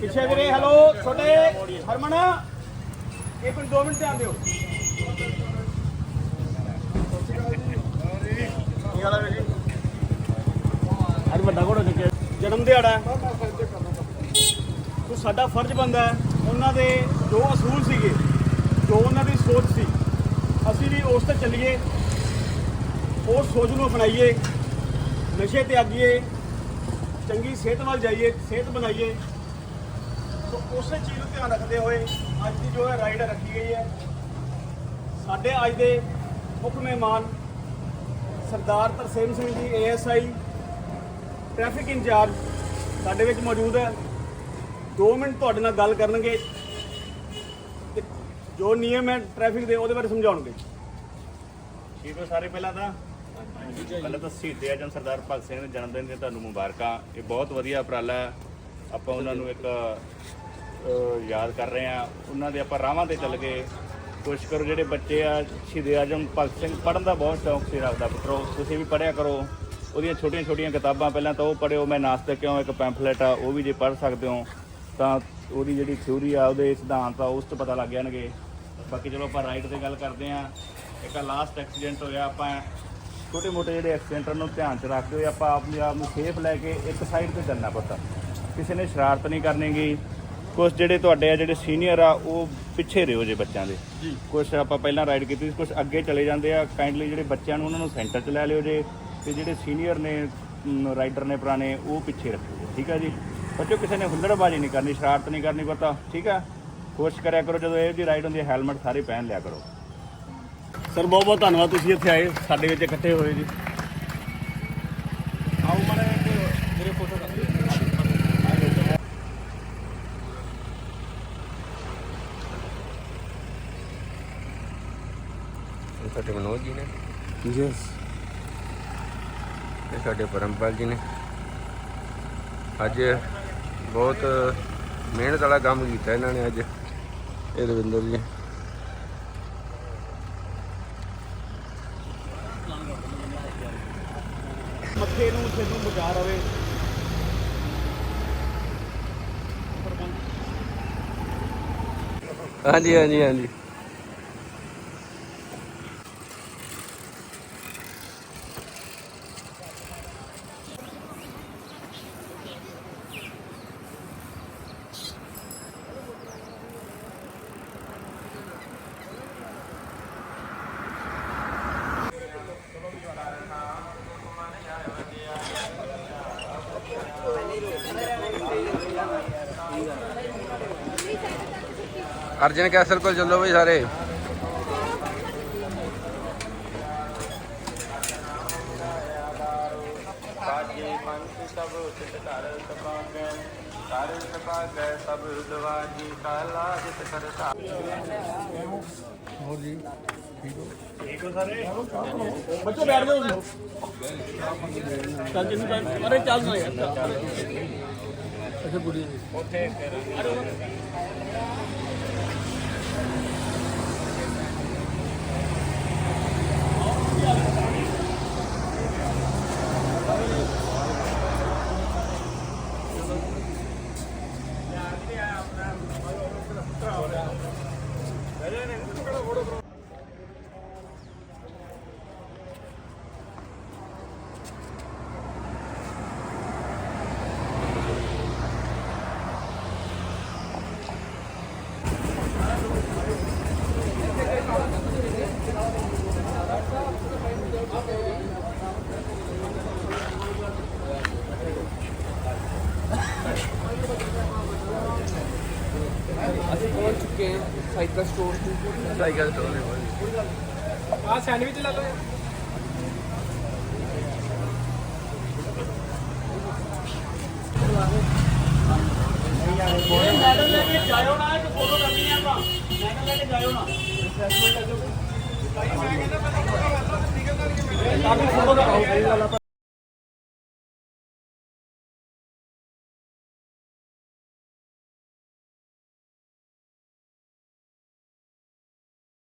ਪਿੱਛੇ ਵੀਰੇ ਹੈਲੋ ਛੋਟੇ ਹਰਮਨ ਇੱਕ ਮਿੰਟ 2 ਮਿੰਟ ਧਿਆਨ ਦਿਓ। ਕੀ ਹਾਲ ਹੈ ਵੀਰੇ? ਅੱਜ ਵੱਡਾ ਘੋੜਾ ਚੁੱਕਿਆ। ਜਨਮ ਦਿਹਾੜਾ ਤੋ ਸਾਡਾ ਫਰਜ਼ ਬਣਦਾ ਹੈ। ਉਹਨਾਂ ਦੇ ਜੋ ਅਸੂਲ ਸੀਗੇ ਜੋ ਉਹਨਾਂ ਦੀ ਸੋਚ ਸੀ ਅਸੀਂ ਵੀ ਉਸ ਤੇ ਚੱਲੀਏ ਉਸ ਸੋਚ ਨੂੰ ਅਪਣਾਈਏ। ਨਸ਼ੇ ਤਿਆਗੀਏ ਚੰਗੀ ਸਿਹਤ ਵੱਲ ਜਾਈਏ, ਸਿਹਤ ਬਣਾਈਏ। ਸੋ ਉਸੇ ਚੀਜ਼ ਨੂੰ ਧਿਆਨ ਰੱਖਦੇ ਹੋਏ ਅੱਜ ਦੀ ਜੋ ਹੈ ਰਾਈਡ ਰੱਖੀ ਗਈ ਹੈ। ਸਾਡੇ ਅੱਜ ਦੇ ਮੁੱਖ ਮਹਿਮਾਨ ਸਰਦਾਰ Tarsem Singh ji ASI traffic incharge ਸਾਡੇ ਵਿੱਚ ਮੌਜੂਦ ਹੈ। 2 ਮਿੰਟ ਤੁਹਾਡੇ ਨਾਲ ਗੱਲ ਕਰਨਗੇ ਤੇ ਜੋ ਨਿਯਮ ਹੈ ਟ੍ਰੈਫਿਕ ਦੇ ਉਹਦੇ ਬਾਰੇ ਸਮਝਾਉਣਗੇ। ਠੀਕ ਹੈ, ਸਾਰੇ ਪਹਿਲਾਂ ਤਾਂ ਪਹਿਲਾਂ ਤਾਂ ਸ਼ਹੀਦ ਆਜਮ ਸਰਦਾਰ ਭਗਤ ਸਿੰਘ ਦੇ ਜਨਮ ਦਿਨ ਦੀਆਂ ਤੁਹਾਨੂੰ ਮੁਬਾਰਕਾਂ। ਇਹ ਬਹੁਤ ਵਧੀਆ ਉਪਰਾਲਾ ਹੈ। ਆਪਾਂ ਉਹਨਾਂ ਨੂੰ ਇੱਕ ਅਹ, ਯਾਦ ਕਰ ਰਹੇ ਆ ਉਹਨਾਂ ਦੇ ਆਪਾਂ ਰਾਹਾਂ ਤੇ ਚੱਲ ਗਏ। ਕੋਸ਼ਿਸ਼ ਕਰੋ ਜਿਹੜੇ ਬੱਚੇ ਆ ਸ਼ਹੀਦ ਆਜਮ ਭਗਤ ਸਿੰਘ ਪੜ੍ਹਨ ਦਾ ਬਹੁਤ ਸ਼ੌਂਕ ਸੀ ਰੱਖਦਾ ਪੁੱਤਰੋ। ਤੁਸੀਂ ਵੀ ਪੜ੍ਹਿਆ ਕਰੋ। ਉਹਦੀਆਂ ਛੋਟੀਆਂ ਛੋਟੀਆਂ ਕਿਤਾਬਾਂ ਪਹਿਲਾਂ ਤਾਂ ਉਹ ਪੜ੍ਹਿਓ। ਮੈਂ ਨਾਸਤੇ ਕਿਉਂ ਇੱਕ ਪੈਂਫਲੇਟ ਆ ਉਹ ਵੀ ਜੇ ਪੜ੍ਹ ਸਕਦੇ ਹੋ ਤਾਂ ਉਹਦੀ ਜਿਹੜੀ ਥਿਊਰੀ ਆ ਉਹਦੇ ਸਿਧਾਂਤ ਆ ਉਸ ਤੋਂ ਪਤਾ ਲੱਗ ਜਾਣਗੇ। ਬਾਕੀ ਚਲੋ ਆਪਾਂ ਰਾਈਟ ਤੇ ਗੱਲ ਕਰਦੇ ਆ ਇੱਕ ਲਾਸਟ ਐਕਸੀਡੈਂਟ ਹੋਇਆ ਆਪਾਂ। ਛੋਟੇ ਮੋਟੇ ਜਿਹੜੇ ਐਕਸੀਡੈਂਟਾਂ ਨੂੰ ਧਿਆਨ ਚ ਰੱਖਦੇ ਹੋਏ ਆਪਾਂ ਆਪਣੇ ਆਪ ਨੂੰ ਸੇਫ ਲੈ ਕੇ ਇੱਕ ਸਾਈਡ ਤੇ ਚੱਲਣਾ ਪਤਾ। ਕਿਸੇ ਨੇ ਸ਼ਰਾਰਤ ਨਹੀਂ ਕਰਨੀਗੀ ਕੁਝ ਜਿਹੜੇ ਤੁਹਾਡੇ ਆ ਜਿਹੜੇ ਸੀਨੀਅਰ ਆ ਉਹ ਪਿੱਛੇ ਰਹੋ ਜੇ ਬੱਚਿਆਂ ਦੇ। ਜੀ। ਕੁਝ ਆਪਾਂ ਪਹਿਲਾਂ ਰਾਈਡ ਕੀਤੀ ਸੀ ਕੁਝ ਅੱਗੇ ਚਲੇ ਜਾਂਦੇ ਆ ਕਾਈਂਡਲੀ ਜਿਹੜੇ ਬੱਚਿਆਂ ਨੂੰ ਉਹਨਾਂ ਨੂੰ ਸੈਂਟਰ 'ਚ ਲੈ ਲਿਓ ਜੇ। ਤੇ ਜਿਹੜੇ ਸੀਨੀਅਰ ਨੇ ਰਾਈਡਰ ਨੇ ਪੁਰਾਣੇ ਉਹ ਪਿੱਛੇ ਰੱਖੋ ਜੀ ਠੀਕ ਆ ਜੀ? ਬੱਚੋ ਕਿਸੇ ਨੇ ਹੁੱਲੜਬਾਜ਼ੀ ਨਹੀਂ ਕਰਨੀ ਸ਼ਰਾਰਤ ਨਹੀਂ ਕਰਨੀ ਪਤਾ ਠੀਕ ਆ? ਕੋਸ਼ਿਸ਼ ਕਰਿਆ ਕਰੋ ਜਦੋਂ ਇਹ ਦੀ ਰਾਈਡ ਹੁੰਦੀ ਹੈ ਹੈਲਮਟ ਸਾਰੇ ਪਹਿਨ ਲਿਆ ਕਰੋ। ਸਰ ਬਹੁਤ ਬਹੁਤ ਧੰਨਵਾਦ ਤੁਸੀਂ ਇੱਥੇ ਆਏ ਸਾਡੇ ਵਿੱਚ ਇਕੱਠੇ ਹੋਏ ਜੀ। ਆਓ ਮਾਰੇ ਮੇਰੇ ਫੋਟੋ ਇਹ ਸਾਡੇ ਮਨੋਜ ਜੀ ਨੇ। ਯੈਸ ਇਹ ਸਾਡੇ ਪਰਮਪਾਲ ਜੀ ਨੇ। ਅੱਜ ਬਹੁਤ ਮਿਹਨਤ ਵਾਲਾ ਕੰਮ ਕੀਤਾ ਇਹਨਾਂ ਨੇ ਅੱਜ। ਇਹ ਰਵਿੰਦਰ ਜੀ। ਮੱਥੇ ਨੂੰ ਸਿਰ ਨੂੰ ਬਚਾ ਰਵੇ। ਹਾਂਜੀ ਹਾਂਜੀ ਹਾਂਜੀ। ਅਰਜਨ ਕੈਸਲ ਕੋਲ ਚੱਲੋ ਬਈ ਸਾਰੇ। ਬਾਜੇ ਪੰਥ ਸਭ ਉਚਿਤ ਠੀਕ ਹੋ ਸਾਰੇ ਬੱਚੋ ਬੈਠ ਜਾਓ ਚੱਲ ਜਿੰਨੀ ਅਰੇ ਚੱਲ ਨਾ ਯਾਰ ਅੱਛਾ ਬੁੜੀ ਉੱਥੇ ਅਸੀਂ ਹਾਂ ਸਾਈਕਲ ਸਟੋਰ ਤੇ। ਸਾਈਕਲ ਤੋਂ ਨੇ ਆ ਸੈਂਡਵਿਚ ਲੈ ਲਓ। ਮੈਡਲ ਲੈ ਕੇ ਜਾਇਓ ਨਾ ਇੱਕ ਫੋਟੋ ਕਰਨੀ ਆ ਆਪਾਂ। ਮੈਡਲ ਲੈ ਕੇ ਜਾਇਓ ਨਾ। ਰਿਫਰੈਸ਼ਮੈਂਟ ਲੈ ਜਾਓ ਕਾਫੀ ਫੋਟੋ ਦਾ